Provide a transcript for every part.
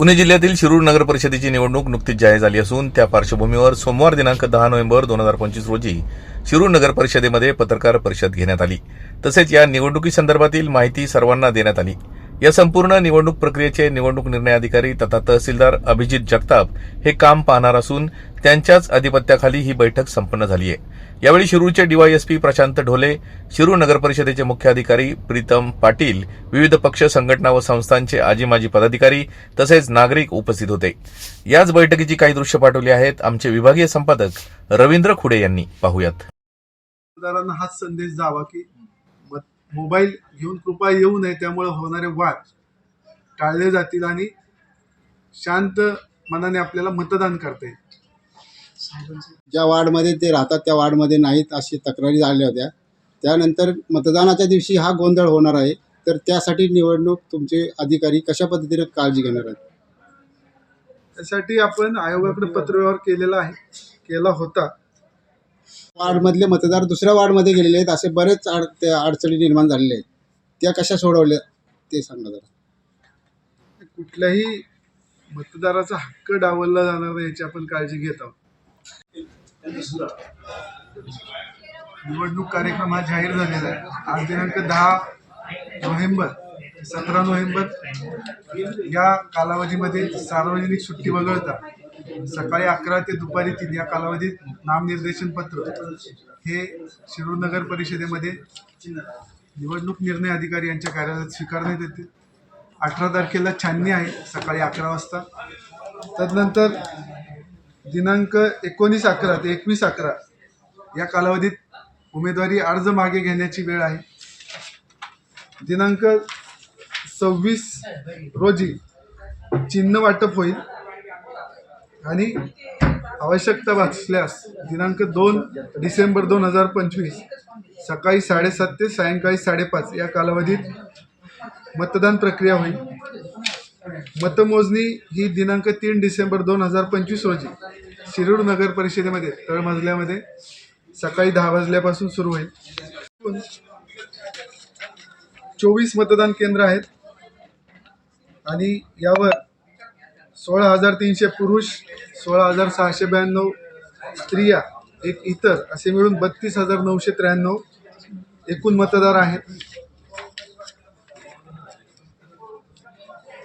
पुणे जिल्ह्यातील शिरूर नगर परिषदेची निवडणूक नुकतीच जाहीर झाली असून त्या पार्श्वभूमीवर सोमवार दिनांक दहा नोव्हेंबर दोन हजार पंचवीस रोजी शिरूर नगर परिषदेमध्ये पत्रकार परिषद घेण्यात आली. तसेच या निवडणुकीसंदर्भातील माहिती सर्वांना देण्यात आली. या संपूर्ण निवडणूक प्रक्रियेचे निवडणूक निर्णय अधिकारी तथा तहसीलदार अभिजित जगताप हे काम पाहणार असून त्यांच्याच अधिपत्याखाली ही बैठक संपन्न झाली आहे यावेळी शिरूरचे डीवायएसपी प्रशांत ढोले शिरूर नगर परिषदेचे मुख्य अधिकारी प्रीतम पाटील विविध पक्ष संघटना व संस्थांचे आजी माजी पदाधिकारी तसेच नागरिक उपस्थित होते. याच बैठकीची काही दृश्य पाठवली आहेत. आमचे विभागीय संपादक रवींद्र खुडे यांनी. पाहूयात. हा हाच संदेश जावा की मोबाईल घेऊन कृपा येऊ नये त्यामुळे होणारे वाद टाळले जातील आणि शांत मनाने आपल्याला मतदान करता येईल. ज्या वार्डमध्ये ते राहतात त्या वार्डमध्ये नाहीत अशी तक्रारी झाल्या होत्या. त्यानंतर मतदानाच्या दिवशी हा गोंधळ होणार आहे. तर त्यासाठी निवडणूक तुमचे अधिकारी कशा पद्धतीने काळजी घेणार आहेत? त्यासाठी आपण आयोगाकडे पत्रव्यवहार केलेला आहे केला होता. वार्डमधले मतदार दुसऱ्या वार्डमध्ये गेलेले आहेत असे बरेच अड त्या अडचणी निर्माण झालेले आहेत. त्या कशा सोडवल्या ते सांगा जरा. कुठल्याही मतदाराचा हक्क डावलला जाणार नाही याची आपण काळजी घेत आहोत. निवडणूक कार्यक्रम हा जाहीर झालेला आहे. आज दिनांक दहा नोव्हेंबर सतरा नोव्हेंबर या कालावधीमध्ये सार्वजनिक सुट्टी वगळता सकाळी अकरा ते दुपारी तीन या कालावधीत नामनिर्देशन पत्र. हे शिरूर नगर परिषदेमध्ये निवडणूक निर्णय अधिकारी यांच्या कार्यालयात स्वीकारण्यात येते. अठरा तारखेला छाननी आहे सकाळी अकरा वाजता. तदनंतर दिनांक एकोणीस अकरा ते एकवीस अकरा या कालावधीत उमेदवारी अर्ज मागे घेण्याची वेळ आहे. दिनांक सव्वीस रोजी चिन्ह वाटप होईल. आणि आवश्यकता भासल्यास दिनांक दोन डिसेंबर दोन हजार पंचवीस सकाळी साडेसात ते सायंकाळी साडेपाच या कालावधीत मतदान प्रक्रिया होईल. मतमोजणी ही दिनांक तीन डिसेंबर दोन हजार पंचवीस रोजी शिरूर नगर परिषदेमध्ये तळमजल्यामध्ये सकाळी दहा वाजल्यापासून सुरू होईल. चोवीस मतदान केंद्र आहेत आणि यावर सोळा हजार तीनशे पुरुष सोळा हजार सहाशे ब्याण्णव स्त्रिया एक इतर असे मिळून बत्तीस हजार नऊशे त्र्याण्णव एकूण मतदार आहेत.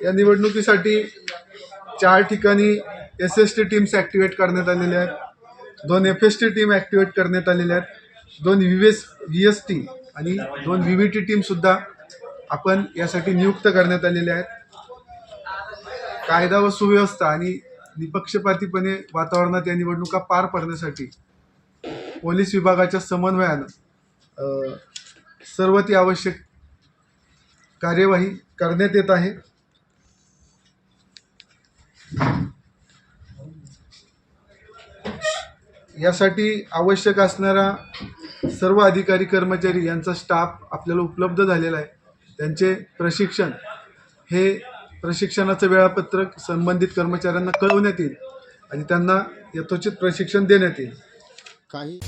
या निवडणुकीसाठी चार ठिकाणी S S T teams activate करण्यात आलेल्या आहेत. दोन F S T team activate करण्यात आलेल्या आहेत. दोन V S V S T आणि दोन व्ही व्ही टी टीमसुद्धा आपण यासाठी नियुक्त करण्यात आलेल्या आहेत. कायदा व सुव्यवस्था आणि निपक्षपातीपणे वातावरणात या निवडणुका पार पडण्यासाठी पोलीस विभागाच्या समन्वयानं सर्व ती आवश्यक कार्यवाही करण्यात येत आहे. यासाठी आवश्यक असणारा सर्व अधिकारी कर्मचारी यांचा स्टाफ आपल्याला उपलब्ध झालेला आहे. त्यांचे प्रशिक्षण हे प्रशिक्षणाचं वेळापत्रक संबंधित कर्मचाऱ्यांना कळवण्यात येईल आणि त्यांना यथोचित प्रशिक्षण देण्यात येईल. काही